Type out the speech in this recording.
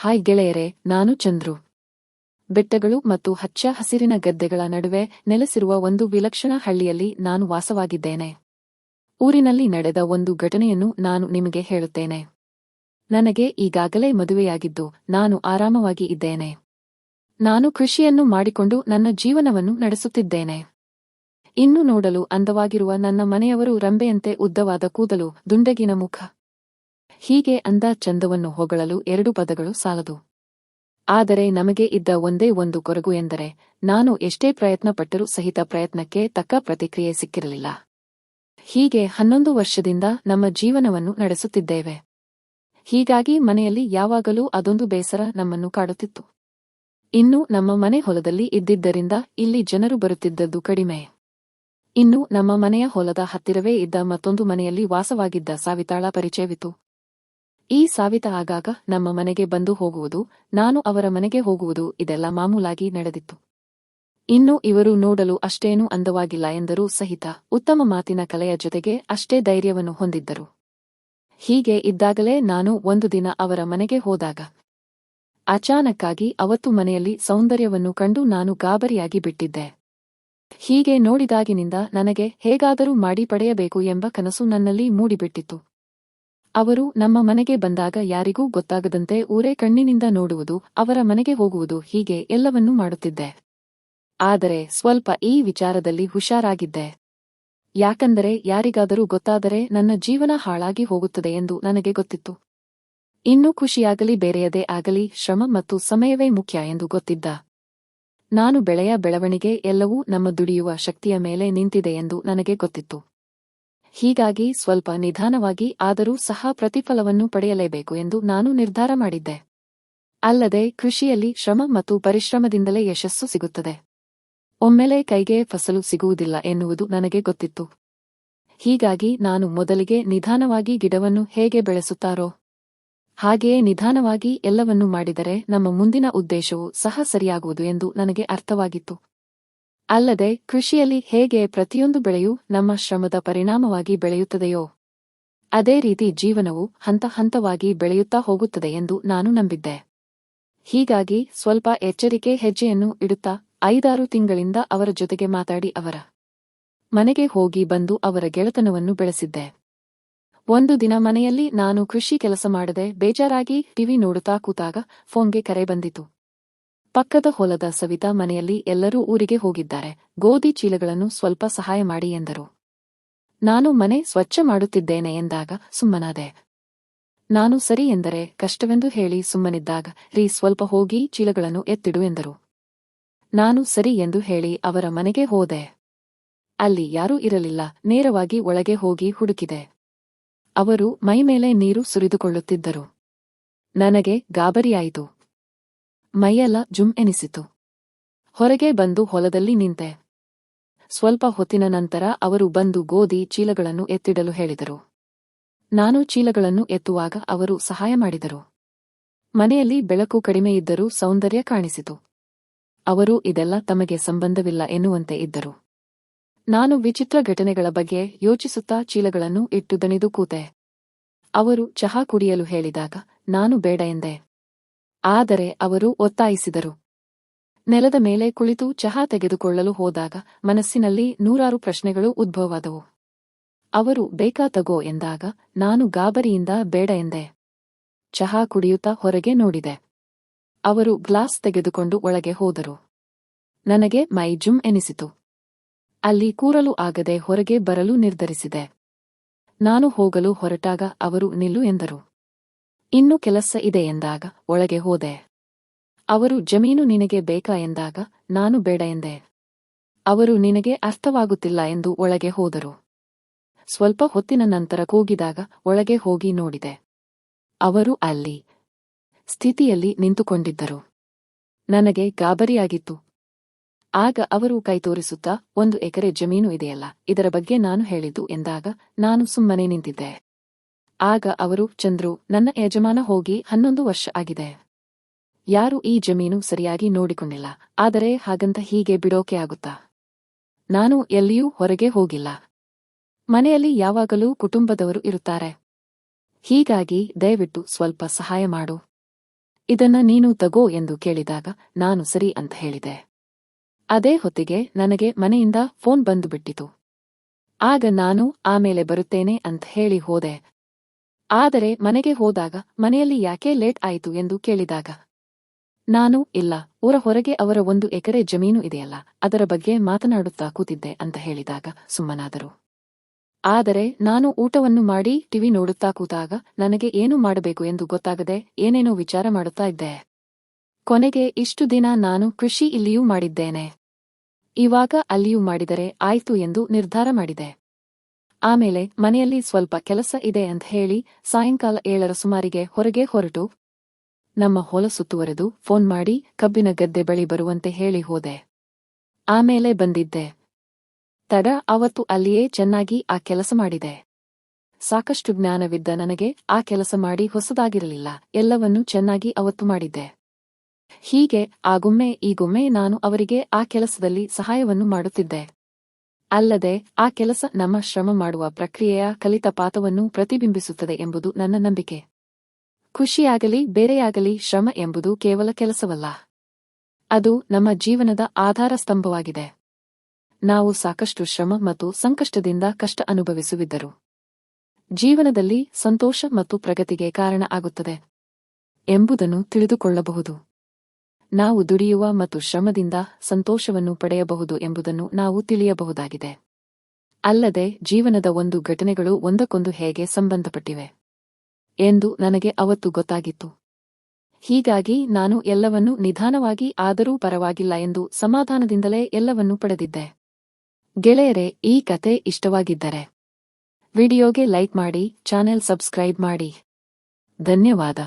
Hi ಗೆಳೆಯರೆ, ನಾನು ಚಂದ್ರು. ಬೆಟ್ಟಗಳು ಮತ್ತು ಹಚ್ಚ ಹಸಿರಿನ ಗದ್ದೆಗಳ ನಡುವೆ ನೆಲೆಸಿರುವ ಒಂದು ವಿಲಕ್ಷಣ ಹಳ್ಳಿಯಲ್ಲಿ ನಾನು ವಾಸವಾಗಿದ್ದೇನೆ. ಊರಿನಲ್ಲಿ ನಡೆದ ಒಂದು ಘಟನೆಯನ್ನು ನಾನು ನಿಮಗೆ ಹೇಳುತ್ತೇನೆ. ನನಗೆ ಈಗಾಗಲೇ ಮದುವೆಯಾಗಿದ್ದು, ನಾನು ಆರಾಮವಾಗಿ ಇದ್ದೇನೆ. ನಾನು ಕೃಷಿಯನ್ನು ಮಾಡಿಕೊಂಡು ನನ್ನ ಜೀವನವನ್ನು ನಡೆಸುತ್ತಿದ್ದೇನೆ. ಇನ್ನು ನೋಡಲು ಅಂದವಾಗಿರುವ ನನ್ನ ಮನೆಯವರು ರಂಬೆಯಂತೆ ಉದ್ದವಾದ ಕೂದಲು, ದುಂಡಗಿನ ಮುಖ. ಹೀಗೆ ಅಂದ ಚಂದವನ್ನು ಹೊಗಳಲು ಎರಡು ಪದಗಳು ಸಾಲದು. ಆದರೆ ನಮಗೆ ಇದ್ದ ಒಂದೇ ಒಂದು ಕೊರಗು ಎಂದರೆ, ನಾನು ಎಷ್ಟೇ ಪ್ರಯತ್ನಪಟ್ಟರೂ ಸಹಿತ ಪ್ರಯತ್ನಕ್ಕೆ ತಕ್ಕ ಪ್ರತಿಕ್ರಿಯೆ ಸಿಕ್ಕಿರಲಿಲ್ಲ. ಹೀಗೆ ಹನ್ನೊಂದು ವರ್ಷದಿಂದ ನಮ್ಮ ಜೀವನವನ್ನು ನಡೆಸುತ್ತಿದ್ದೇವೆ. ಹೀಗಾಗಿ ಮನೆಯಲ್ಲಿ ಯಾವಾಗಲೂ ಅದೊಂದು ಬೇಸರ ನಮ್ಮನ್ನು ಕಾಡುತ್ತಿತ್ತು. ಇನ್ನು ನಮ್ಮ ಮನೆ ಹೊಲದಲ್ಲಿ ಇದ್ದಿದ್ದರಿಂದ ಇಲ್ಲಿ ಜನರು ಬರುತ್ತಿದ್ದದ್ದು ಕಡಿಮೆ. ಇನ್ನು ನಮ್ಮ ಮನೆಯ ಹೊಲದ ಹತ್ತಿರವೇ ಇದ್ದ ಮತ್ತೊಂದು ಮನೆಯಲ್ಲಿ ವಾಸವಾಗಿದ್ದ ಸಾವಿತಾಳ ಪರಿಚಯವಿತ್ತು. ಈ ಸಾವಿತ ಆಗಾಗ ನಮ್ಮ ಮನೆಗೆ ಬಂದು ಹೋಗುವುದು, ನಾನು ಅವರ ಮನೆಗೆ ಹೋಗುವುದು ಇದೆಲ್ಲ ಮಾಮೂಲಾಗಿ ನಡೆದಿತ್ತು. ಇನ್ನು ಇವರು ನೋಡಲು ಅಷ್ಟೇನೂ ಅಂದವಾಗಿಲ್ಲ ಎಂದರೂ ಸಹಿತ ಉತ್ತಮ ಮಾತಿನ ಕಲೆಯ ಜೊತೆಗೆ ಅಷ್ಟೇ ಧೈರ್ಯವನ್ನು ಹೊಂದಿದ್ದರು. ಹೀಗೆ ಇದ್ದಾಗಲೇ ನಾನು ಒಂದು ದಿನ ಅವರ ಮನೆಗೆ ಹೋದಾಗ, ಅಚಾನಕ್ಕಾಗಿ ಅವತ್ತು ಮನೆಯಲ್ಲಿ ಸೌಂದರ್ಯವನ್ನು ಕಂಡು ನಾನು ಗಾಬರಿಯಾಗಿ ಬಿಟ್ಟಿದ್ದೆ. ಹೀಗೆ ನೋಡಿದಾಗಿನಿಂದ ನನಗೆ ಹೇಗಾದರೂ ಮಾಡಿ ಪಡೆಯಬೇಕು ಎಂಬ ಕನಸು ನನ್ನಲ್ಲಿ ಮೂಡಿಬಿಟ್ಟಿತ್ತು. ಅವರು ನಮ್ಮ ಮನೆಗೆ ಬಂದಾಗ ಯಾರಿಗೂ ಗೊತ್ತಾಗದಂತೆ ಊರೇ ಕಣ್ಣಿನಿಂದ ನೋಡುವುದು, ಅವರ ಮನೆಗೆ ಹೋಗುವುದು ಹೀಗೆ ಎಲ್ಲವನ್ನೂ ಮಾಡುತ್ತಿದ್ದೆ. ಆದರೆ ಸ್ವಲ್ಪ ಈ ವಿಚಾರದಲ್ಲಿ ಹುಷಾರಾಗಿದ್ದೆ. ಯಾಕಂದರೆ ಯಾರಿಗಾದರೂ ಗೊತ್ತಾದರೆ ನನ್ನ ಜೀವನ ಹಾಳಾಗಿ ಹೋಗುತ್ತದೆ ಎಂದು ನನಗೆ ಗೊತ್ತಿತ್ತು. ಇನ್ನೂ ಖುಷಿಯಾಗಲಿ ಬೇರೆಯದೇ ಆಗಲಿ ಶ್ರಮ ಮತ್ತು ಸಮಯವೇ ಮುಖ್ಯ ಎಂದು ಗೊತ್ತಿದ್ದ. ನಾನು ಬೆಳೆಯ ಬೆಳವಣಿಗೆ ಎಲ್ಲವೂ ನಮ್ಮ ದುಡಿಯುವ ಶಕ್ತಿಯ ಮೇಲೆ ನಿಂತಿದೆ ಎಂದು ನನಗೆ ಗೊತ್ತಿತ್ತು. ಹೀಗಾಗಿ ಸ್ವಲ್ಪ ನಿಧಾನವಾಗಿ ಆದರೂ ಸಹ ಪ್ರತಿಫಲವನ್ನು ಪಡೆಯಲೇಬೇಕು ಎಂದು ನಾನು ನಿರ್ಧಾರ ಮಾಡಿದ್ದೆ. ಅಲ್ಲದೆ ಕೃಷಿಯಲ್ಲಿ ಶ್ರಮ ಮತ್ತು ಪರಿಶ್ರಮದಿಂದಲೇ ಯಶಸ್ಸು ಸಿಗುತ್ತದೆ. ಒಮ್ಮೆಲೆ ಕೈಗೆ ಫಸಲು ಸಿಗುವುದಿಲ್ಲ ಎನ್ನುವುದು ನನಗೆ ಗೊತ್ತಿತ್ತು. ಹೀಗಾಗಿ ನಾನು ಮೊದಲಿಗೆ ನಿಧಾನವಾಗಿ ಗಿಡವನ್ನು ಹೇಗೆ ಬೆಳೆಸುತ್ತಾರೋ, ಹಾಗೆಯೇ ನಿಧಾನವಾಗಿ ಎಲ್ಲವನ್ನೂ ಮಾಡಿದರೆ ನಮ್ಮ ಮುಂದಿನ ಉದ್ದೇಶವು ಸಹ ಸರಿಯಾಗುವುದು ಎಂದು ನನಗೆ ಅರ್ಥವಾಗಿತ್ತು. ಅಲ್ಲದೆ, ಕೃಷಿಯಲ್ಲಿ ಹೇಗೆ ಪ್ರತಿಯೊಂದು ಬೆಳೆಯೂ ನಮ್ಮ ಶ್ರಮದ ಪರಿಣಾಮವಾಗಿ ಬೆಳೆಯುತ್ತದೆಯೋ, ಅದೇ ರೀತಿ ಜೀವನವು ಹಂತ ಹಂತವಾಗಿ ಬೆಳೆಯುತ್ತಾ ಹೋಗುತ್ತದೆ ಎಂದು ನಾನು ನಂಬಿದ್ದೆ. ಹೀಗಾಗಿ ಸ್ವಲ್ಪ ಎಚ್ಚರಿಕೆ ಹೆಜ್ಜೆಯನ್ನು ಇಡುತ್ತಾ ಐದಾರು ತಿಂಗಳಿಂದ ಅವರ ಜೊತೆಗೆ ಮಾತಾಡಿ ಅವರ ಮನೆಗೆ ಹೋಗಿ ಬಂದು ಅವರ ಗೆಳೆತನವನ್ನು ಬೆಳೆಸಿದ್ದೆ. ಒಂದು ದಿನ ಮನೆಯಲ್ಲಿ ನಾನು ಕೃಷಿ ಕೆಲಸ ಮಾಡದೆ ಬೇಜಾರಾಗಿ ಟಿವಿ ನೋಡುತ್ತಾ ಕೂತಾಗ ಫೋನ್ಗೆ ಕರೆ ಬಂದಿತು. ಪಕ್ಕದ ಹೊಲದ ಸವಿತಾ ಮನೆಯಲ್ಲಿ ಎಲ್ಲರೂ ಊರಿಗೆ ಹೋಗಿದ್ದಾರೆ. ಗೋಧಿ ಚೀಲಗಳನ್ನು ಸ್ವಲ್ಪ ಸಹಾಯ ಮಾಡಿ ಎಂದರು. ನಾನು ಮನೆ ಸ್ವಚ್ಛ ಮಾಡುತ್ತಿದ್ದೇನೆ ಎಂದಾಗ ಸುಮ್ಮನಾದೆ. ನಾನು ಸರಿ ಎಂದರೆ ಕಷ್ಟವೆಂದು ಹೇಳಿ ಸುಮ್ಮನಿದ್ದಾಗ, ರೀ ಸ್ವಲ್ಪ ಹೋಗಿ ಚೀಲಗಳನ್ನು ಎತ್ತಿಡು ಎಂದರು. ನಾನು ಸರಿ ಎಂದು ಹೇಳಿ ಅವರ ಮನೆಗೆ ಹೋದೆ. ಅಲ್ಲಿ ಯಾರೂ ಇರಲಿಲ್ಲ, ನೇರವಾಗಿ ಒಳಗೆ ಹೋಗಿ ಹುಡುಕಿದೆ. ಅವರು ಮೈಮೇಲೆ ನೀರು ಸುರಿದುಕೊಳ್ಳುತ್ತಿದ್ದರು. ನನಗೆ ಗಾಬರಿಯಾಯಿತು. ಮೈಯೆಲ್ಲ ಜುಮ್ ಎನಿಸಿತು. ಹೊರಗೆ ಬಂದು ಹೊಲದಲ್ಲಿ ನಿಂತೆ. ಸ್ವಲ್ಪ ಹೊತ್ತಿನ ನಂತರ ಅವರು ಬಂದು ಗೋಧಿ ಚೀಲಗಳನ್ನು ಎತ್ತಿಡಲು ಹೇಳಿದರು. ನಾನು ಚೀಲಗಳನ್ನು ಎತ್ತುವಾಗ ಅವರು ಸಹಾಯ ಮಾಡಿದರು. ಮನೆಯಲ್ಲಿ ಬೆಳಕು ಕಡಿಮೆಯಿದ್ದರೂ ಸೌಂದರ್ಯ ಕಾಣಿಸಿತು. ಅವರು ಇದೆಲ್ಲ ತಮಗೆ ಸಂಬಂಧವಿಲ್ಲ ಎನ್ನುವಂತೆ ಇದ್ದರು. ನಾನು ವಿಚಿತ್ರ ಘಟನೆಗಳ ಬಗ್ಗೆ ಯೋಚಿಸುತ್ತಾ ಚೀಲಗಳನ್ನು ಇಟ್ಟು ದಣಿದು ಕೂತೆ. ಅವರು ಚಹಾ ಕುಡಿಯಲು ಹೇಳಿದಾಗ, ನಾನು ಬೇಡ ಎಂದೆ. ಆದರೆ ಅವರು ಒತ್ತಾಯಿಸಿದರು. ನೆಲದ ಮೇಲೆ ಕುಳಿತು ಚಹಾ ತೆಗೆದುಕೊಳ್ಳಲು ಹೋದಾಗ ಮನಸ್ಸಿನಲ್ಲಿ ನೂರಾರು ಪ್ರಶ್ನೆಗಳು ಉದ್ಭವವಾದವು. ಅವರು, ಬೇಕಾ ತಗೋ ಎಂದಾಗ, ನಾನು ಗಾಬರಿಯಿಂದ ಬೇಡ ಎಂದೆ. ಚಹಾ ಕುಡಿಯುತ್ತಾ ಹೊರಗೆ ನೋಡಿದೆ. ಅವರು ಗ್ಲಾಸ್ ತೆಗೆದುಕೊಂಡು ಒಳಗೆ ಹೋದರು. ನನಗೆ ಮೈ ಜುಮ್ ಎನಿಸಿತು. ಅಲ್ಲಿ ಕೂರಲು ಆಗದೆ ಹೊರಗೆ ಬರಲು ನಿರ್ಧರಿಸಿದೆ. ನಾನು ಹೋಗಲು ಹೊರಟಾಗ ಅವರು ನಿಲ್ಲು ಎಂದರು. ಇನ್ನು ಕೆಲಸ ಇದೆ ಎಂದಾಗ ಒಳಗೆ ಹೋದೆ. ಅವರು, ಜಮೀನು ನಿನಗೆ ಬೇಕಾ ಎಂದಾಗ ನಾನು ಬೇಡ ಎಂದೆ. ಅವರು, ನಿನಗೆ ಅರ್ಥವಾಗುತ್ತಿಲ್ಲ ಎಂದು ಒಳಗೆ ಹೋದರು. ಸ್ವಲ್ಪ ಹೊತ್ತಿನ ನಂತರ ಕೂಗಿದಾಗ ಒಳಗೆ ಹೋಗಿ ನೋಡಿದೆ. ಅವರು ಅಲ್ಲಿ ಸ್ಥಿತಿಯಲ್ಲಿ ನಿಂತುಕೊಂಡಿದ್ದರು. ನನಗೆ ಗಾಬರಿಯಾಗಿತ್ತು. ಆಗ ಅವರು ಕೈ ತೋರಿಸುತ್ತಾ, ಒಂದು ಎಕರೆ ಜಮೀನು ಇದೆಯಲ್ಲ, ಇದರ ಬಗ್ಗೆ ನಾನು ಹೇಳಿದ್ದು ಎಂದಾಗ ನಾನು ಸುಮ್ಮನೆ ನಿಂತಿದ್ದೆ. ಆಗ ಅವರು, ಚಂದ್ರು, ನನ್ನ ಯಜಮಾನ ಹೋಗಿ ಹನ್ನೊಂದು ವರ್ಷ ಆಗಿದೆ. ಯಾರು ಈ ಜಮೀನು ಸರಿಯಾಗಿ ನೋಡಿಕೊಂಡಿಲ್ಲ, ಆದರೆ ಹಾಗಂತ ಹೀಗೆ ಬಿಡೋಕೆ ಆಗುತ್ತಾ? ನಾನು ಎಲ್ಲಿಯೂ ಹೊರಗೆ ಹೋಗಿಲ್ಲ. ಮನೆಯಲ್ಲಿ ಯಾವಾಗಲೂ ಕುಟುಂಬದವರು ಇರುತ್ತಾರೆ. ಹೀಗಾಗಿ ದಯವಿಟ್ಟು ಸ್ವಲ್ಪ ಸಹಾಯ ಮಾಡು. ಇದನ್ನ ನೀನು ತಗೋ ಎಂದು ಕೇಳಿದಾಗ ನಾನು ಸರಿ ಅಂತ ಹೇಳಿದೆ. ಅದೇ ಹೊತ್ತಿಗೆ ನನಗೆ ಮನೆಯಿಂದ ಫೋನ್ ಬಂದುಬಿಟ್ಟಿತು. ಆಗ ನಾನು ಆಮೇಲೆ ಬರುತ್ತೇನೆ ಅಂತ ಹೇಳಿ ಹೋದೆ. ಆದರೆ ಮನೆಗೆ ಹೋದಾಗ ಮನೆಯಲ್ಲಿ ಯಾಕೆ ಲೇಟ್ ಆಯಿತು ಎಂದು ಕೇಳಿದಾಗ, ನಾನು ಇಲ್ಲ, ಊರ ಹೊರಗೆ ಅವರ ಒಂದು ಎಕರೆ ಜಮೀನು ಇದೆಯಲ್ಲ, ಅದರ ಬಗ್ಗೆ ಮಾತನಾಡುತ್ತಾ ಕೂತಿದ್ದೆ, ಅಂತ ಹೇಳಿದಾಗ ಸುಮ್ಮನಾದರು. ಆದರೆ ನಾನು ಊಟವನ್ನು ಮಾಡಿ ಟಿವಿ ನೋಡುತ್ತಾ ಕೂತಾಗ ನನಗೆ ಏನು ಮಾಡಬೇಕು ಎಂದು ಗೊತ್ತಾಗದೆ ಏನೇನೋ ವಿಚಾರ ಮಾಡುತ್ತಾ ಇದ್ದೆ. ಕೊನೆಗೆ ಇಷ್ಟು ದಿನ ನಾನು ಕೃಷಿ ಇಲ್ಲಿಯೂ ಮಾಡಿದ್ದೇನೆ. ಇವಾಗ ಅಲ್ಲಿಯೂ ಮಾಡಿದರೆ ಆಯ್ತು ಎಂದು ನಿರ್ಧಾರ ಮಾಡಿದೆ. ಆಮೇಲೆ ಮನೆಯಲ್ಲಿ ಸ್ವಲ್ಪ ಕೆಲಸ ಇದೆ ಅಂತ ಹೇಳಿ ಸಾಯಂಕಾಲ ಏಳರ ಸುಮಾರಿಗೆ ಹೊರಗೆ ಹೊರಟು. ನಮ್ಮ ಹೊಲ ಸುತ್ತುವರೆದು ಫೋನ್ ಮಾಡಿ ಕಬ್ಬಿನ ಗದ್ದೆ ಬಳಿ ಬರುವಂತೆ ಹೇಳಿ ಹೋದೆ. ಆಮೇಲೆ ಬಂದಿದ್ದೆ. ತಡ ಅವತ್ತು ಅಲ್ಲಿಯೇ ಚೆನ್ನಾಗಿ ಆ ಕೆಲಸ ಮಾಡಿದೆ. ಸಾಕಷ್ಟು ಜ್ಞಾನವಿದ್ದ ನನಗೆ ಆ ಕೆಲಸ ಮಾಡಿ ಹೊಸದಾಗಿರಲಿಲ್ಲ. ಎಲ್ಲವನ್ನೂ ಚೆನ್ನಾಗಿ ಅವತ್ತು ಮಾಡಿದ್ದೆ. ಹೀಗೆ ಆಗೊಮ್ಮೆ ಈಗೊಮ್ಮೆ ನಾನು ಅವರಿಗೆ ಆ ಕೆಲಸದಲ್ಲಿ ಸಹಾಯವನ್ನು ಮಾಡುತ್ತಿದ್ದೆ. ಅಲ್ಲದೆ, ಆ ಕೆಲಸ ನಮ್ಮ ಶ್ರಮ ಮಾಡುವ ಪ್ರಕ್ರಿಯೆಯ ಕಲಿತ ಪಾತವನ್ನು ಪ್ರತಿಬಿಂಬಿಸುತ್ತದೆ ಎಂಬುದು ನನ್ನ ನಂಬಿಕೆ. ಖುಷಿಯಾಗಲಿ, ಬೇರೆಯಾಗಲಿ ಶ್ರಮ ಎಂಬುದು ಕೇವಲ ಕೆಲಸವಲ್ಲ. ಅದು ನಮ್ಮ ಜೀವನದ ಆಧಾರ ಸ್ತಂಭವಾಗಿದೆ. ನಾವು ಸಾಕಷ್ಟು ಶ್ರಮ ಮತ್ತು ಸಂಕಷ್ಟದಿಂದ ಕಷ್ಟ ಅನುಭವಿಸುವಿದ್ದರು ಜೀವನದಲ್ಲಿ ಸಂತೋಷ ಮತ್ತು ಪ್ರಗತಿಗೆ ಕಾರಣ ಆಗುತ್ತದೆ ಎಂಬುದನ್ನು ತಿಳಿದುಕೊಳ್ಳಬಹುದು. ನಾವು ದುಡಿಯುವ ಮತ್ತು ಶ್ರಮದಿಂದ ಸಂತೋಷವನ್ನು ಪಡೆಯಬಹುದು ಎಂಬುದನ್ನು ನಾವು ತಿಳಿಯಬಹುದಾಗಿದೆ. ಅಲ್ಲದೆ, ಜೀವನದ ಒಂದು ಘಟನೆಗಳು ಒಂದಕ್ಕೊಂದು ಹೇಗೆ ಸಂಬಂಧಪಟ್ಟಿವೆ ಎಂದು ನನಗೆ ಅವತ್ತು ಗೊತ್ತಾಗಿತ್ತು. ಹೀಗಾಗಿ ನಾನು ಎಲ್ಲವನ್ನೂ ನಿಧಾನವಾಗಿ ಆದರೂ ಪರವಾಗಿಲ್ಲ ಎಂದು ಸಮಾಧಾನದಿಂದಲೇ ಎಲ್ಲವನ್ನೂ ಪಡೆದಿದ್ದೆ. ಗೆಳೆಯರೆ, ಈ ಕತೆ ಇಷ್ಟವಾಗಿದ್ದರೆ ವಿಡಿಯೋಗೆ ಲೈಕ್ ಮಾಡಿ, ಚಾನೆಲ್ ಸಬ್ಸ್ಕ್ರೈಬ್ ಮಾಡಿ. ಧನ್ಯವಾದ.